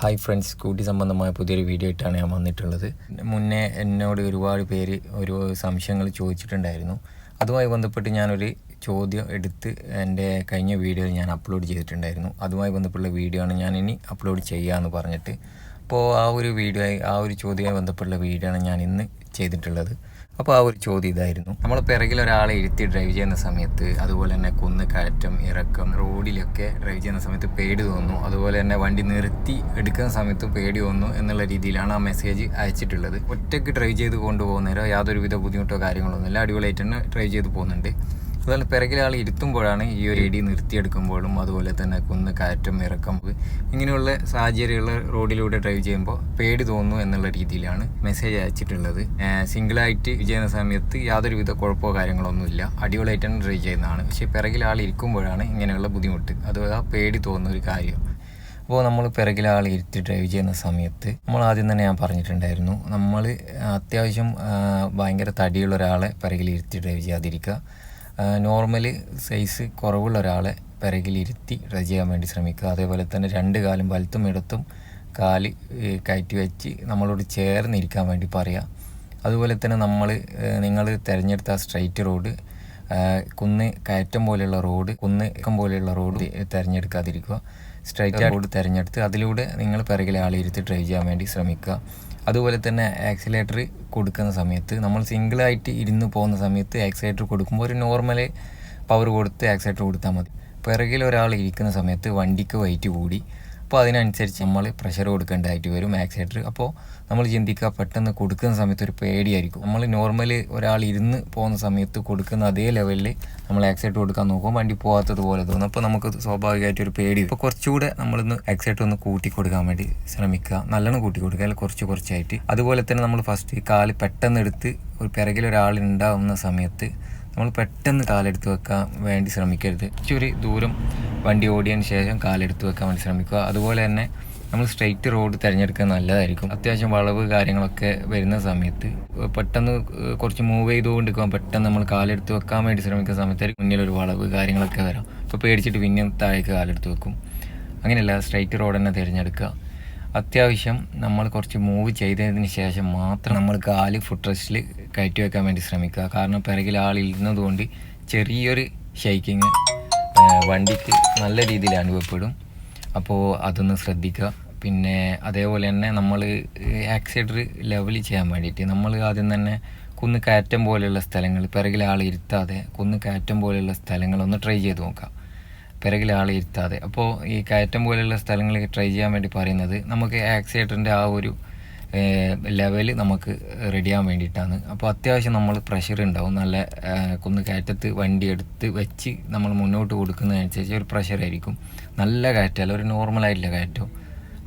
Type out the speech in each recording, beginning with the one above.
Hi friends കൂട്ടി സംബന്ധമായ പുതിയൊരു വീഡിയോ ആയിട്ടാണ് ഞാൻ വന്നിട്ടുള്ളത്. മുന്നേ എന്നോട് ഒരുപാട് പേര് ഒരു സംശയങ്ങൾ ചോദിച്ചിട്ടുണ്ടായിരുന്നു. അതുമായി ബന്ധപ്പെട്ട് ഞാനൊരു ചോദ്യം എടുത്ത് എന്റെ കഴിഞ്ഞ വീഡിയോയിൽ ഞാൻ അപ്ലോഡ് ചെയ്തിട്ടുണ്ടായിരുന്നു. അതുമായി ബന്ധപ്പെട്ടുള്ള വീഡിയോ ആണ് ഞാൻ ഇനി അപ്ലോഡ് ചെയ്യാമെന്ന് പറഞ്ഞിട്ട്. അപ്പോൾ ആ ഒരു വീഡിയോ ആ ഒരു ചോദ്യവുമായി ബന്ധപ്പെട്ടുള്ള വീഡിയോ ആണ് ഞാൻ ഇന്ന് ചെയ്തിട്ടുള്ളത്. അപ്പോൾ ആ ഒരു ചോദ്യം ഇതായിരുന്നു. നമ്മൾ പിറകിൽ ഒരാളെ ഇരുത്തി ഡ്രൈവ് ചെയ്യുന്ന സമയത്ത് അതുപോലെ തന്നെ കുന്ന് കയറ്റം ഇറക്കം റോഡിലൊക്കെ ഡ്രൈവ് ചെയ്യുന്ന സമയത്ത് പേടി തോന്നുന്നു. അതുപോലെ തന്നെ വണ്ടി നിർത്തി എടുക്കുന്ന സമയത്തും പേടി തോന്നുന്നു എന്നുള്ള രീതിയിലാണ് ആ മെസ്സേജ് അയച്ചിട്ടുള്ളത്. ഒറ്റയ്ക്ക് ഡ്രൈവ് ചെയ്ത് കൊണ്ടുപോകുന്നേരോ യാതൊരുവിധ ബുദ്ധിമുട്ടോ കാര്യങ്ങളൊന്നുമില്ല. അടിപൊളിയായിട്ട് തന്നെ ഡ്രൈവ് ചെയ്ത് പോകുന്നുണ്ട്. അതുപോലെ പിറകിൽ ആൾ ഇരുത്തുമ്പോഴാണ് ഈ ഒരു ഇടി നിർത്തിയെടുക്കുമ്പോഴും അതുപോലെ തന്നെ കുന്ന് കാറ്റും ഇറക്കം ഇങ്ങനെയുള്ള സാഹചര്യങ്ങൾ റോഡിലൂടെ ഡ്രൈവ് ചെയ്യുമ്പോൾ പേടി തോന്നുന്നു എന്നുള്ള രീതിയിലാണ് മെസ്സേജ് അയച്ചിട്ടുള്ളത്. സിംഗിളായിട്ട് ചെയ്യുന്ന സമയത്ത് യാതൊരുവിധ കുഴപ്പമോ കാര്യങ്ങളൊന്നുമില്ല. അടിപൊളിയായിട്ടാണ് ഡ്രൈവ് ചെയ്യുന്നതാണ്. പക്ഷേ പിറകിൽ ആൾ ഇരിക്കുമ്പോഴാണ് ഇങ്ങനെയുള്ള ബുദ്ധിമുട്ട്. അഥവാ പേടി തോന്നുന്ന ഒരു കാര്യം. അപ്പോൾ നമ്മൾ പിറകിൽ ആൾ ഇരുത്തി ഡ്രൈവ് ചെയ്യുന്ന സമയത്ത് നമ്മൾ ആദ്യം തന്നെ ഞാൻ പറഞ്ഞിട്ടുണ്ടായിരുന്നു. നമ്മൾ അത്യാവശ്യം ആ, ഭയങ്കര തടിയുള്ള ഒരാളെ പിറകിൽ ഇരുത്തി ഡ്രൈവ് ചെയ്യാതിരിക്കുക. നോർമൽ സൈസ് കുറവുള്ള ഒരാളെ പിറകിലിരുത്തി ഡ്രൈ ചെയ്യാൻ വേണ്ടി ശ്രമിക്കുക. അതേപോലെ തന്നെ രണ്ട് കാലും വലത്തും ഇടത്തും കാൽ കയറ്റി വെച്ച് നമ്മളോട് ചേർന്നിരിക്കാൻ വേണ്ടി പറയുക. അതുപോലെ തന്നെ നമ്മൾ നിങ്ങൾ തിരഞ്ഞെടുത്ത സ്ട്രൈറ്റ് റോഡ് കുന്ന് കയറ്റം പോലെയുള്ള റോഡ് കുന്ന് ഇക്കം പോലെയുള്ള റോഡ് തിരഞ്ഞെടുക്കാതിരിക്കുക. സ്ട്രൈറ്റ് റോഡ് തിരഞ്ഞെടുത്ത് അതിലൂടെ നിങ്ങൾ പിറകിലെ ആളിരുത്തി ഡ്രൈവ് ചെയ്യാൻ വേണ്ടി ശ്രമിക്കുക. അതുപോലെ തന്നെ ആക്സിലേറ്റർ കൊടുക്കുന്ന സമയത്ത് നമ്മൾ സിംഗിളായിട്ട് ഇരുന്ന് പോകുന്ന സമയത്ത് ആക്സിലേറ്റർ കൊടുക്കുമ്പോൾ ഒരു നോർമൽ പവർ കൊടുത്ത് ആക്സിലേറ്റർ കൊടുത്താൽ മതി. പിറകിൽ ഒരാൾ ഇരിക്കുന്ന സമയത്ത് വണ്ടിക്ക് വെയിറ്റ് കൂടി അപ്പോൾ അതിനനുസരിച്ച് നമ്മൾ പ്രഷർ കൊടുക്കേണ്ടതായിട്ട് വരും ആക്സിലേറ്റർ അപ്പോൾ നമ്മൾ ചിന്തിക്കുക പെട്ടെന്ന് കൊടുക്കുന്ന സമയത്ത് ഒരു പേടിയായിരിക്കും. നമ്മൾ നോർമലി ഒരാൾ ഇരുന്ന് പോകുന്ന സമയത്ത് കൊടുക്കുന്ന അതേ ലെവലിൽ നമ്മൾ ആക്സിലേറ്റർ കൊടുക്കാൻ നോക്കും. വണ്ടി പോകാത്തത് പോലെ തോന്നും. അപ്പോൾ നമുക്ക് സ്വാഭാവികമായിട്ട് ഒരു പേടി ഇപ്പോൾ കുറച്ചുകൂടെ നമ്മളിന്ന് ആക്സിലേറ്റർ ഒന്ന് കൂട്ടി കൊടുക്കാൻ വേണ്ടി ശ്രമിക്കുക. നല്ലോണം കൂട്ടി കൊടുക്കുക. അല്ലെങ്കിൽ കുറച്ച് കുറച്ചായിട്ട്. അതുപോലെ തന്നെ നമ്മൾ ഫസ്റ്റ് കാൽ പെട്ടെന്ന് എടുത്ത് ഒരു പിറകിൽ ഒരാൾ സമയത്ത് നമ്മൾ പെട്ടെന്ന് കാലെടുത്ത് വെക്കാൻ വേണ്ടി ശ്രമിക്കരുത്. ഇച്ചിരി ദൂരം വണ്ടി ഓടിയതിന് ശേഷം കാലെടുത്ത് വെക്കാൻ വേണ്ടി ശ്രമിക്കുക. അതുപോലെ തന്നെ നമ്മൾ സ്ട്രെയിറ്റ് റോഡ് തിരഞ്ഞെടുക്കുന്നത് നല്ലതായിരിക്കും. അത്യാവശ്യം വളവ് കാര്യങ്ങളൊക്കെ വരുന്ന സമയത്ത് പെട്ടെന്ന് കുറച്ച് മൂവ് ചെയ്തുകൊണ്ടിരിക്കുമ്പോൾ പെട്ടെന്ന് നമ്മൾ കാലെടുത്ത് വെക്കാൻ വേണ്ടി ശ്രമിക്കുന്ന സമയത്ത് മുന്നിൽ ഒരു വളവ് കാര്യങ്ങളൊക്കെ വരാം. അപ്പോൾ പേടിച്ചിട്ട് പിന്നെ താഴേക്ക് കാലെടുത്ത് വെക്കും. അങ്ങനെയല്ല സ്ട്രെയിറ്റ് റോഡ് തന്നെ തിരഞ്ഞെടുക്കുക. അത്യാവശ്യം നമ്മൾ കുറച്ച് മൂവ് ചെയ്തതിന് ശേഷം മാത്രം നമ്മൾ കാൽ ഫുഡ് റെസ്റ്റിൽ കയറ്റി വെക്കാൻ വേണ്ടി ശ്രമിക്കുക. കാരണം പിറകിൽ ആളിരുന്നത് കൊണ്ട് ചെറിയൊരു ഷെയ്ക്കിങ് വണ്ടിക്ക് നല്ല രീതിയിൽ അനുഭവപ്പെടും. അപ്പോൾ അതൊന്ന് ശ്രദ്ധിക്കുക. പിന്നെ അതേപോലെ തന്നെ നമ്മൾ ആക്സിഡർ ലെവൽ ചെയ്യാൻ വേണ്ടിയിട്ട് നമ്മൾ ആദ്യം തന്നെ കുന്ന് കയറ്റം പോലെയുള്ള സ്ഥലങ്ങൾ പിറകിൽ ആൾ ഇരുത്താതെ കുന്ന് കയറ്റം പോലെയുള്ള സ്ഥലങ്ങളൊന്ന് ട്രൈ ചെയ്ത് നോക്കാം പിറകിൽ ആളെ ഇരുത്താതെ. അപ്പോൾ ഈ കയറ്റം പോലെയുള്ള സ്ഥലങ്ങളിൽ ട്രൈ ചെയ്യാൻ വേണ്ടി പറയുന്നത് നമുക്ക് ആക്സിലേറ്ററിന്റെ ആ ഒരു ലെവൽ നമുക്ക് റെഡിയാൻ വേണ്ടിയിട്ടാണ്. അപ്പോൾ അത്യാവശ്യം നമ്മൾ പ്രഷർ ഉണ്ടാവും. നല്ല കുന്ന് കയറ്റത്ത് വണ്ടി എടുത്ത് വെച്ച് നമ്മൾ മുന്നോട്ട് കൊടുക്കുന്നതനുസരിച്ച് ഒരു പ്രഷറായിരിക്കും നല്ല കയറ്റമല്ല ഒരു നോർമലായിട്ടുള്ള കയറ്റം.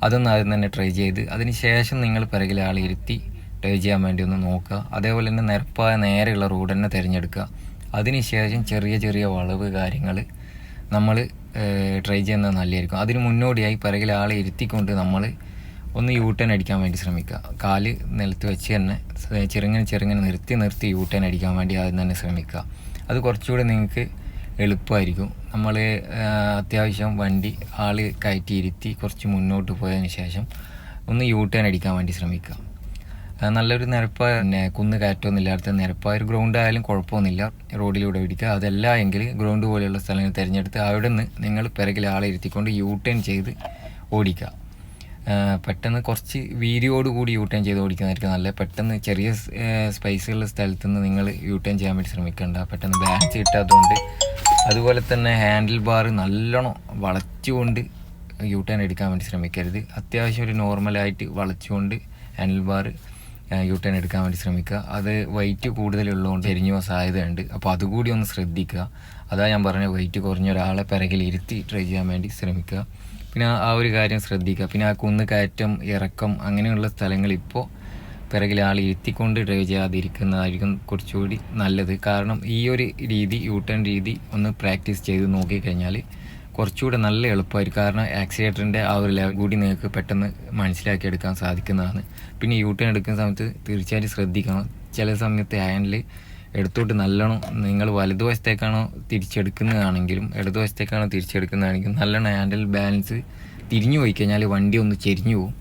അതൊന്ന് ആദ്യം തന്നെ ട്രൈ ചെയ്ത് അതിന് ശേഷം നിങ്ങൾ പിറകിൽ ആളെ ഇരുത്തി ട്രൈ ചെയ്യാൻ വേണ്ടി ഒന്ന് നോക്കുക. അതേപോലെ തന്നെ നിരപ്പായ നേരെയുള്ള റോഡ് തന്നെ തിരഞ്ഞെടുക്കുക. അതിനുശേഷം ചെറിയ ചെറിയ വളവ് കാര്യങ്ങൾ നമ്മൾ ട്രൈ ചെയ്യുന്നത് നല്ലതായിരിക്കും. അതിന് മുന്നോടിയായി പിറകിൽ ആളെ ഇരുത്തിക്കൊണ്ട് നമ്മൾ ഒന്ന് യൂ ടേൺ അടിക്കാൻ വേണ്ടി ശ്രമിക്കുക. കാൽ നിലത്ത് വെച്ച് തന്നെ ചെറുങ്ങനെ ചെറുങ്ങനെ നിർത്തി നിർത്തി യൂ ടേൺ അടിക്കാൻ വേണ്ടി ആദ്യം തന്നെ ശ്രമിക്കുക. അത് കുറച്ചുകൂടെ നിങ്ങൾക്ക് എളുപ്പമായിരിക്കും. നമ്മൾ അത്യാവശ്യം വണ്ടി ആൾ കയറ്റി ഇരുത്തി കുറച്ച് മുന്നോട്ട് പോയതിന് ശേഷം ഒന്ന് യൂ ടേൺ അടിക്കാൻ വേണ്ടി ശ്രമിക്കുക. നല്ലൊരു നിരപ്പ് പിന്നെ കുന്ന് കയറ്റമൊന്നും ഇല്ലാത്ത നിരപ്പായ ഒരു ഗ്രൗണ്ട് ആയാലും കുഴപ്പമൊന്നുമില്ല. റോഡിലൂടെ പിടിക്കുക അതല്ല എങ്കിൽ ഗ്രൗണ്ട് പോലെയുള്ള സ്ഥലങ്ങൾ തിരഞ്ഞെടുത്ത് അവിടെ നിന്ന് നിങ്ങൾ പിറകിൽ ആളെ ഇരുത്തിക്കൊണ്ട് യൂ ടേൺ ചെയ്ത് ഓടിക്കുക. പെട്ടെന്ന് കുറച്ച് വീതിയോട് കൂടി യൂ ടേൺ ചെയ്ത് ഓടിക്കുന്നതായിരിക്കും നല്ല പെട്ടെന്ന് ചെറിയ സ്പൈസുള്ള സ്ഥലത്ത് നിന്ന് നിങ്ങൾ യൂ ടേൺ ചെയ്യാൻ വേണ്ടി ശ്രമിക്കേണ്ട. പെട്ടെന്ന് ബാലൻസ് കിട്ടാത്തതുകൊണ്ട് അതുപോലെ തന്നെ ഹാൻഡിൽ ബാർ നല്ലോണം വളച്ചുകൊണ്ട് യൂ ടേൺ എടുക്കാൻ വേണ്ടി ശ്രമിക്കരുത്. അത്യാവശ്യം ഒരു നോർമലായിട്ട് വളച്ചുകൊണ്ട് ഹാൻഡിൽ ബാർ യൂ ടേൺ എടുക്കാൻ വേണ്ടി ശ്രമിക്കുക. അത് വെയിറ്റ് കൂടുതലുള്ളതുകൊണ്ട് എരിഞ്ഞു പോകാൻ സാധ്യതയുണ്ട്. അപ്പോൾ അതുകൂടി ഒന്ന് ശ്രദ്ധിക്കുക. അതാ ഞാൻ പറഞ്ഞ വെയിറ്റ് കുറഞ്ഞ ഒരാളെ പിറകിൽ ഇരുത്തി ട്രൈ ചെയ്യാൻ വേണ്ടി ശ്രമിക്കുക. പിന്നെ ആ ഒരു കാര്യം ശ്രദ്ധിക്കുക. പിന്നെ ആ കുന്ന് കയറ്റം ഇറക്കം അങ്ങനെയുള്ള സ്ഥലങ്ങൾ ഇപ്പോൾ പിറകിൽ ആൾ ഇരുത്തിക്കൊണ്ട് ഡ്രൈവ് ചെയ്യാതിരിക്കുന്നതായിരിക്കും കുറച്ചുകൂടി നല്ലത്. കാരണം ഈ ഒരു രീതി യു ടേൺ രീതി ഒന്ന് പ്രാക്ടീസ് ചെയ്ത് നോക്കിക്കഴിഞ്ഞാൽ കുറച്ചുകൂടെ നല്ല എളുപ്പമായിരിക്കും. കാരണം ആക്സിലേറ്ററിന്റെ ആ ഒരു ലെവൽ കൂടി നിങ്ങൾക്ക് പെട്ടെന്ന് മനസ്സിലാക്കിയെടുക്കാൻ സാധിക്കുന്നതാണ്. പിന്നെ യൂ ടേൺ എടുക്കുന്ന സമയത്ത് തീർച്ചയായിട്ടും ശ്രദ്ധിക്കണം. ചില സമയത്ത് ഹാൻഡിൽ എടുത്തോട്ട് നല്ലോണം നിങ്ങൾ വലതുവശത്തേക്കാണോ തിരിച്ചെടുക്കുന്നതാണെങ്കിലും ഇടതുവശത്തേക്കാണോ തിരിച്ചെടുക്കുന്നതാണെങ്കിലും നല്ലോണം ഹാൻഡിൽ ബാലൻസ് തിരിഞ്ഞു പോയി കഴിഞ്ഞാൽ വണ്ടി ഒന്ന് ചെരിഞ്ഞു പോകും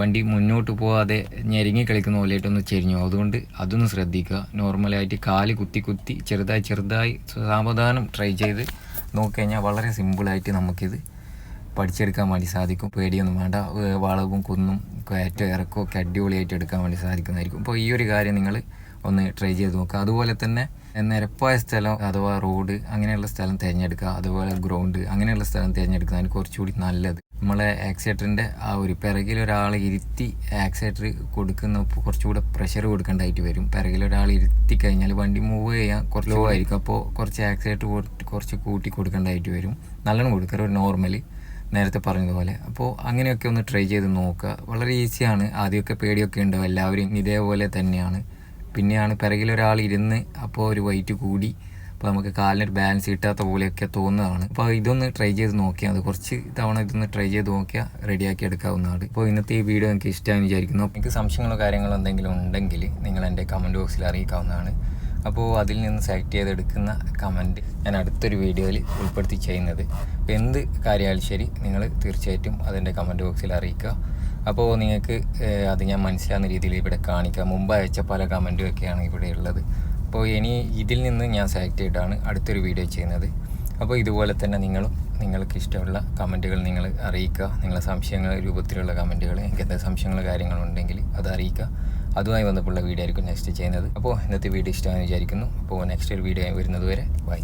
വണ്ടി മുന്നോട്ട് പോകാതെ ഞെരുങ്ങി കളിക്കുന്ന പോലെയായിട്ടൊന്ന് ചെരിഞ്ഞു അതുകൊണ്ട് അതൊന്ന് ശ്രദ്ധിക്കുക. നോർമലായിട്ട് കാൽ കുത്തി കുത്തി ചെറുതായി ചെറുതായി സാവധാനം ട്രൈ ചെയ്ത് നോക്കിക്കഴിഞ്ഞാൽ വളരെ സിമ്പിളായിട്ട് നമുക്കിത് പഠിച്ചെടുക്കാൻ വേണ്ടി സാധിക്കും. പേടിയൊന്നും വേണ്ട. വളവും കുന്നും കയറ്റോ ഇറക്കവും ഒക്കെ അടിപൊളിയായിട്ട് എടുക്കാൻ വേണ്ടി സാധിക്കുന്നതായിരിക്കും. അപ്പോൾ ഈ ഒരു കാര്യം നിങ്ങൾ ഒന്ന് ട്രൈ ചെയ്ത് നോക്കുക അതുപോലെ തന്നെ നിരപ്പായ സ്ഥലം അഥവാ റോഡ് അങ്ങനെയുള്ള സ്ഥലം തിരഞ്ഞെടുക്കുക. അതുപോലെ ഗ്രൗണ്ട് അങ്ങനെയുള്ള സ്ഥലം തിരഞ്ഞെടുക്കുന്നതിന് കുറച്ചുകൂടി നല്ലത്. നമ്മളെ ആക്സിലേറ്ററിന്റെ ആ ഒരു പിറകിൽ ഒരാൾ ഇരുത്തി ആക്സിലേറ്റർ കൊടുക്കുന്ന കുറച്ചുകൂടെ പ്രഷർ കൊടുക്കേണ്ടതായിട്ട് വരും. പിറകിൽ ഒരാൾ ഇരുത്തി കഴിഞ്ഞാൽ വണ്ടി മൂവ് ചെയ്യാൻ കുറച്ച് ലോ ആയിരിക്കും. അപ്പോൾ കുറച്ച് ആക്സിലേറ്റർ കുറച്ച് കൂട്ടി കൊടുക്കേണ്ടതായിട്ട് വരും. നല്ലോണം കൊടുക്കരുത് നോർമലി നേരത്തെ പറഞ്ഞതുപോലെ. അപ്പോൾ അങ്ങനെയൊക്കെ ഒന്ന് ട്രൈ ചെയ്ത് നോക്കുക. വളരെ ഈസിയാണ് ആദ്യമൊക്കെ പേടിയൊക്കെ ഉണ്ടാവും. എല്ലാവരും ഇതേപോലെ തന്നെയാണ്. പിന്നെയാണ് പിറകിൽ ഒരാൾ ഇരുന്ന് അപ്പോൾ ഒരു വെയിറ്റ് കൂടി അപ്പോൾ നമുക്ക് കാലിനൊരു ബാലൻസ് കിട്ടാത്ത പോലെയൊക്കെ തോന്നുന്നതാണ്. അപ്പോൾ ഇതൊന്ന് ട്രൈ ചെയ്ത് നോക്കിയാൽ അത് കുറച്ച് തവണ ഇതൊന്ന് ട്രൈ ചെയ്ത് നോക്കിയാൽ റെഡിയാക്കി എടുക്കാവുന്നതാണ്. അപ്പോൾ ഇന്നത്തെ ഈ വീഡിയോ എനിക്ക് ഇഷ്ടമാണെന്ന് വിചാരിക്കുന്നു. എനിക്ക് സംശയങ്ങളോ കാര്യങ്ങളോ എന്തെങ്കിലും ഉണ്ടെങ്കിൽ നിങ്ങൾ എന്റെ കമന്റ് ബോക്സിൽ അറിയിക്കാവുന്നതാണ്. അപ്പോൾ അതിൽ നിന്ന് സെലക്ട് ചെയ്തെടുക്കുന്ന കമന്റ് ഞാൻ അടുത്തൊരു വീഡിയോയിൽ ഉൾപ്പെടുത്തി ചെയ്യുന്നത്. അപ്പോൾ എന്ത് കാര്യമായാലും ശരി നിങ്ങൾ തീർച്ചയായിട്ടും അതിന്റെ കമന്റ് ബോക്സിൽ അറിയിക്കുക. അപ്പോൾ നിങ്ങൾക്ക് അത് ഞാൻ മനസ്സിലാകുന്ന രീതിയിൽ ഇവിടെ കാണിക്കാം. മുമ്പ് അയച്ച പല കമന്റും ഒക്കെയാണ് ഇവിടെ ഉള്ളത്. അപ്പോൾ ഇനി ഇതിൽ നിന്ന് ഞാൻ സെലക്ട് ചെയ്തിട്ടാണ് അടുത്തൊരു വീഡിയോ ചെയ്യുന്നത്. അപ്പോൾ ഇതുപോലെ തന്നെ നിങ്ങളും നിങ്ങൾക്ക് ഇഷ്ടമുള്ള കമന്റുകൾ നിങ്ങൾ അറിയിക്കുക. നിങ്ങളെ സംശയങ്ങൾ രൂപത്തിലുള്ള കമന്റുകൾ എനിക്ക് എന്തെങ്കിലും സംശയങ്ങൾ കാര്യങ്ങളുണ്ടെങ്കിൽ അത് അറിയിക്കുക. അതുമായി ബന്ധപ്പെട്ടുള്ള വീഡിയോ ആയിരിക്കും നെക്സ്റ്റ് ചെയ്യുന്നത്. അപ്പോൾ ഇന്നത്തെ വീഡിയോ ഇഷ്ടമാണെന്ന് വിചാരിക്കുന്നു. അപ്പോൾ നെക്സ്റ്റ് ഒരു വീഡിയോ വരുന്നത് വരെ ബൈ